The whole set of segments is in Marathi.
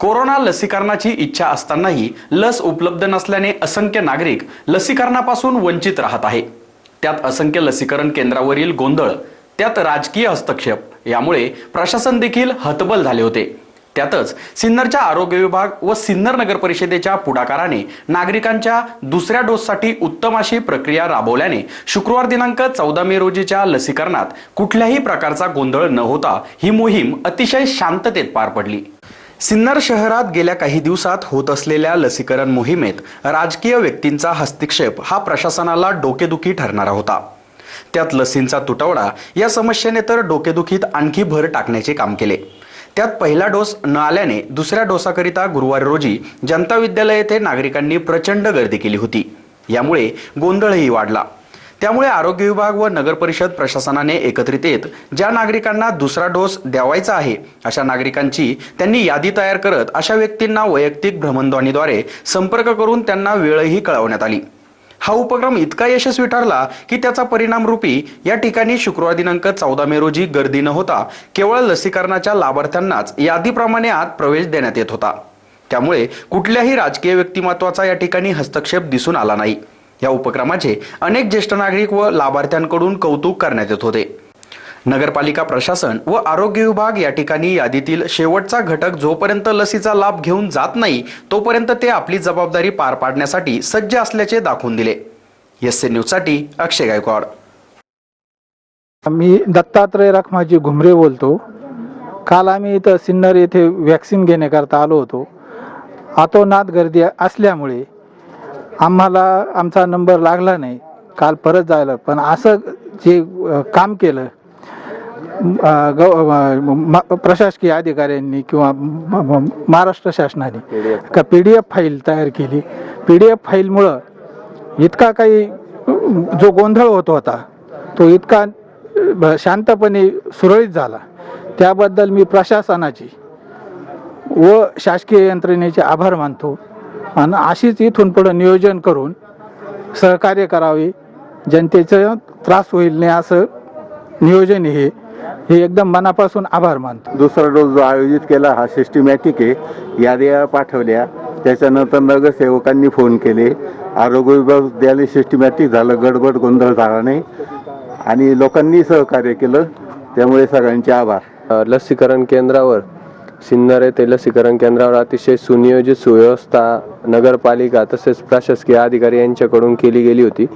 कोरोना लसीकरणाची इच्छा असतानाही लस उपलब्ध नसल्याने असंख्य नागरिक लसीकरणापासून वंचित राहत आहे. त्यात असंख्य लसीकरण केंद्रावरील गोंधळ त्यात राजकीय हस्तक्षेप यामुळे प्रशासन देखील हतबल झाले होते. त्यातच सिन्नरच्या आरोग्य विभाग व सिन्नर नगर परिषदेच्या पुढाकाराने नागरिकांच्या दुसऱ्या डोससाठी उत्तम अशी प्रक्रिया राबवल्याने शुक्रवार दिनांक चौदा मे रोजीच्या लसीकरणात कुठल्याही प्रकारचा गोंधळ न होता ही मोहीम अतिशय शांततेत पार पडली. सिन्नर शहरात गेल्या काही दिवसात होत असलेल्या लसीकरण मोहिमेत राजकीय व्यक्तींचा हस्तक्षेप हा प्रशासनाला डोकेदुखी ठरणारा होता. त्यात लसींचा तुटवडा या समस्येने तर डोकेदुखीत आणखी भर टाकण्याचे काम केले. त्यात पहिला डोस न आल्याने दुसऱ्या डोसाकरिता गुरुवार रोजी जनता विद्यालय येथे नागरिकांनी प्रचंड गर्दी केली होती. यामुळे गोंधळही वाढला. त्यामुळे आरोग्य विभाग व नगर परिषद प्रशासनाने एकत्रित येत ज्या नागरिकांना दुसरा डोस द्यावायचा आहे अशा नागरिकांची त्यांनी यादी तयार करत अशा व्यक्तींना वैयक्तिक भ्रमणध्वनीद्वारे संपर्क करून त्यांना वेळही कळवण्यात आली. हा उपक्रम इतका यशस्वी ठरला की त्याचा परिणाम रूपी या ठिकाणी शुक्रवार दिनांक चौदा मे रोजी गर्दी न होता केवळ लसीकरणाच्या लाभार्थ्यांनाच यादीप्रमाणे आत प्रवेश देण्यात येत होता. त्यामुळे कुठल्याही राजकीय व्यक्तिमत्वाचा या ठिकाणी हस्तक्षेप दिसून आला नाही. या उपक्रमाचे अनेक ज्येष्ठ नागरिक व लाभार्थ्यांकडून कौतुक करण्यात येत होते. नगरपालिका प्रशासन व आरोग्य विभाग या ठिकाणी यादीतील शेवटचा घटक जोपर्यंत लसीचा लाभ घेऊन जात नाही तोपर्यंत ते आपली जबाबदारी पार पाडण्यासाठी सज्ज असल्याचे दाखवून दिले. एस न्यूजसाठी अक्षय गायकवाड. मी दत्तात्रय रखमाजी घुमरे बोलतो. काल आम्ही इथं सिन्नर येथे व्हॅक्सिन घेण्याकरता आलो होतो. आतोनात गर्दी असल्यामुळे आम्हाला आमचा नंबर लागला नाही. काल परत जायला. पण असं जे काम केलं गव प्रशासकीय अधिकाऱ्यांनी किंवा महाराष्ट्र शासनाने का पी डी एफ फाईल तयार केली. पी डी एफ फाईलमुळं इतका काही जो गोंधळ होत होता तो इतका शांतपणे सुरळीत झाला. त्याबद्दल मी प्रशासनाची व शासकीय यंत्रणेचे आभार मानतो. आणि अशीच इथून पुढं नियोजन करून सहकार्य करावे. जनतेचं त्रास होईल नाही असं नियोजन हे. हे एकदम मनापासून आभार मानतो. दुसरा डोस जो आयोजित केला हा सिस्टमॅटिक आहे. याद्या पाठवल्या. त्याच्यानंतर नगरसेवकांनी फोन केले. आरोग्य विभाग द्यायला सिस्टमॅटिक झालं. गडबड गोंधळ झाला नाही. आणि लोकांनी सहकार्य केलं. त्यामुळे सगळ्यांचे आभार. लसीकरण केंद्रावर सिन्नर येथे लसीकरण केंद्रावर अतिशय सुनियोजित सुव्यवस्था नगरपालिका तसेच प्रशासकीय अधिकारी यांच्याकडून केली गेली होती.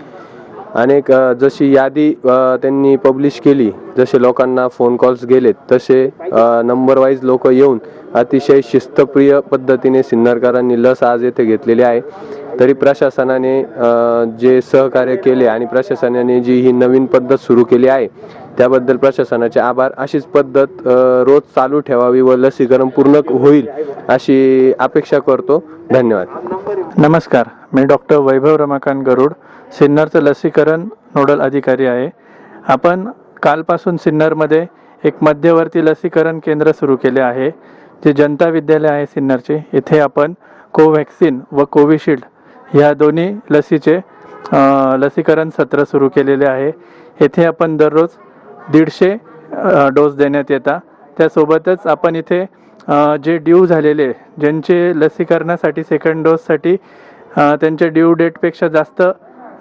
अनेक जशी यादी त्यांनी पब्लिश केली जसे लोकांना फोन कॉल्स गेलेत तसे नंबर वाईज लोक येऊन अतिशय शिस्तप्रिय पद्धतीने सिन्नरकरांनी लस आज येथे घेतलेली आहे. तरी प्रशासनाने जे सहकार्य केले आणि प्रशासनाने जी ही नवीन पद्धत सुरू केली आहे त्याबद्दल प्रशासनाचे आभार. अशीच पद्धत रोज चालू ठेवावी व लसीकरण पूर्ण होईल अशी अपेक्षा करतो. धन्यवाद. नमस्कार. मी डॉक्टर वैभव रमाकांत गरुड सिन्नरचं लसीकरण नोडल अधिकारी आहे. आपण कालपासून सिन्नरमध्ये एक मध्यवर्ती लसीकरण केंद्र सुरू केले आहे. जे जनता विद्यालय आहे सिन्नरचे. येथे आपण कोव्हॅक्सिन व कोविशिल्ड ह्या दोन्ही लसीचे लसीकरण सत्र सुरू केलेले आहे. येथे आपण दररोज दीडशे डोस देण्यात येतात त्यासोबतच आपण इथे जे ड्यू झालेले ज्यांचे लसीकरणासाठी सेकंड डोससाठी त्यांच्या ड्यू डेटपेक्षा जास्त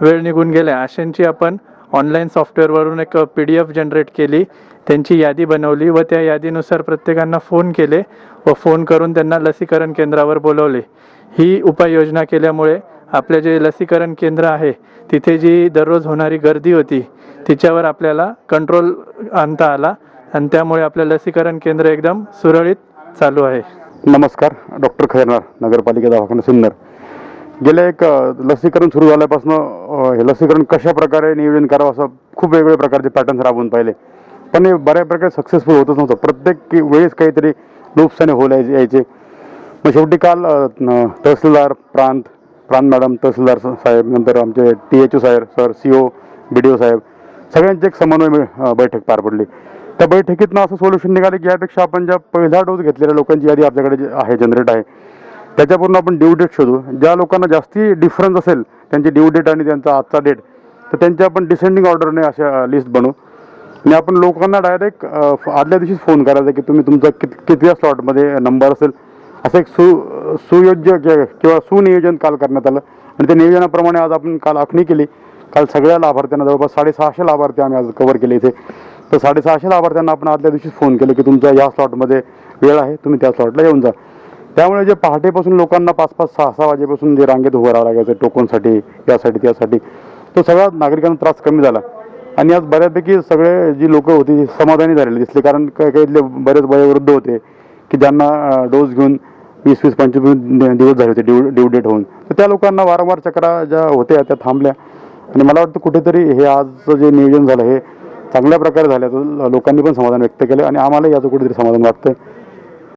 वेळ निघून गेल्या. अशांची आपण ऑनलाईन सॉफ्टवेअरवरून एक पी डी एफ जनरेट केली. त्यांची यादी बनवली व त्या यादीनुसार प्रत्येकांना फोन केले व फोन करून त्यांना लसीकरण केंद्रावर बोलवले. ही उपाययोजना केल्यामुळे आपले जे लसीकरण केंद्र आहे तिथे जी दररोज होणारी गर्दी होती तिच्यावर आपल्याला कंट्रोल आणता आला आणि त्यामुळे आपलं लसीकरण केंद्र एकदम सुरळीत चालू आहे. नमस्कार डॉक्टर खैरनार नगरपालिका दवाखाना सिन्नर. गेल्या एक लसीकरण सुरू झाल्यापासून हे लसीकरण कशा प्रकारे नियोजन करावं असं खूप वेगवेगळ्या प्रकारचे पॅटर्न्स राबवून पाहिले. पण हे बऱ्या प्रकारे सक्सेसफुल होतच नव्हतं. प्रत्येक वेळेस काहीतरी नुकसाने होऊ यायचे यायचे. मग शेवटी काल तहसीलदार प्रांत प्रांत मॅडम तहसीलदार साहेब नंतर आमचे टी एच ओ साहेब sir C O B D O साहेब सगळ्यांची एक समन्वय बैठक पार पडली. त्या बैठकीतनं असं सोल्युशन निघालं की यापेक्षा आपण ज्या पहिला डोस घेतलेल्या लोकांची यादी आपल्याकडे आहे जनरेट आहे त्याच्यापूर्ण आपण ड्यू डेट शोधू. ज्या लोकांना जास्ती डिफरन्स असेल त्यांची ड्यू डेट आणि त्यांचा आजचा डेट तर त्यांची आपण डिसेंडिंग ऑर्डरने अशा लिस्ट बनवू. आणि आपण लोकांना डायरेक्ट आदल्या दिवशीच फोन करायचा की तुम्ही तुमचा कित कितव्या स्लॉटमध्ये नंबर असेल. असं एक सु सुयोज्य किंवा सुनियोजन काल करण्यात आलं. आणि त्या नियोजनाप्रमाणे आज आपण काल आखणी केली. काल सगळ्या लाभार्थ्यांना जवळपास साडेसहाशे लाभार्थी आम्ही आज कव्हर केले इथे. तर साडेसहाशे लाभार्थ्यांना आपण आदल्या दिवशीच फोन केलं की तुमच्या या स्लॉटमध्ये वेळ आहे तुम्ही त्या स्लॉटला येऊन जा. त्यामुळे जे पहाटेपासून लोकांना पाच पाच सहा सहा वाजेपासून जे रांगेत उभं राहावं लागायचं टोकनसाठी यासाठी त्यासाठी तो सगळा नागरिकांना त्रास कमी झाला. आणि आज बऱ्यापैकी सगळे जी लोक होती समाधानी झालेली दिसली. कारण काही काही इथले बरेच वयोवृद्ध होते की ज्यांना डोस घेऊन वीस वीस पंचवीस दिवस झाले होते ड्यू ड्यू डेट होऊन. तर त्या लोकांना वारंवार चक्रा ज्या होत्या त्या थांबल्या. आणि मला वाटतं कुठेतरी हे आजचं जे नियोजन झालं हे चांगल्या प्रकारे झाल्याचं लोकांनी पण समाधान व्यक्त केलं आणि आम्हालाही याचं कुठेतरी समाधान वाटतं